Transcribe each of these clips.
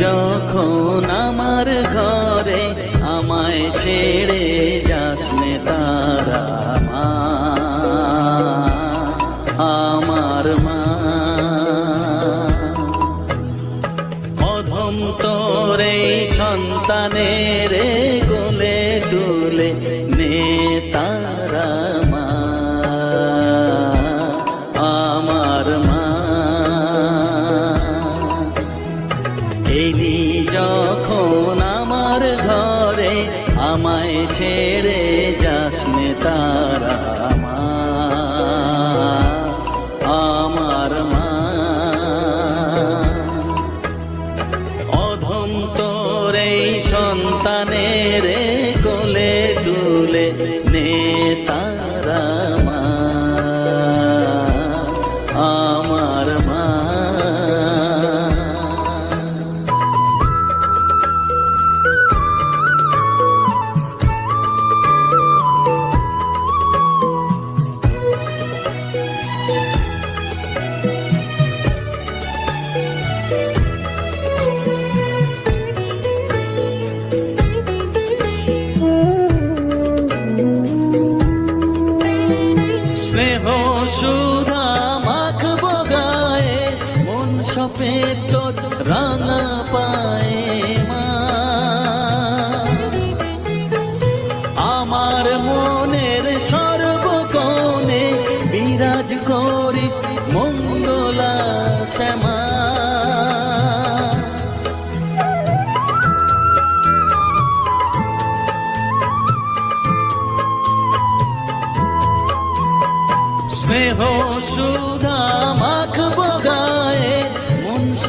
যখন আমার ঘরে আমায় ছেড়ে যাস তারা মা আমার মা। অধম তোরে সন্তানের রে এলি যখন আমার ঘরে আমায় ছেড়ে যাস তারা আমার মা। অধম তোর সন্তানের কোলে তুলে নে সপে তোর রাঙা মা। আমার মনের সর্বকোণে বিরাজ করিস মঙ্গলা শ্যামা স্নেহ সুধা মাখব গায়ে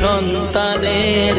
সন্তানের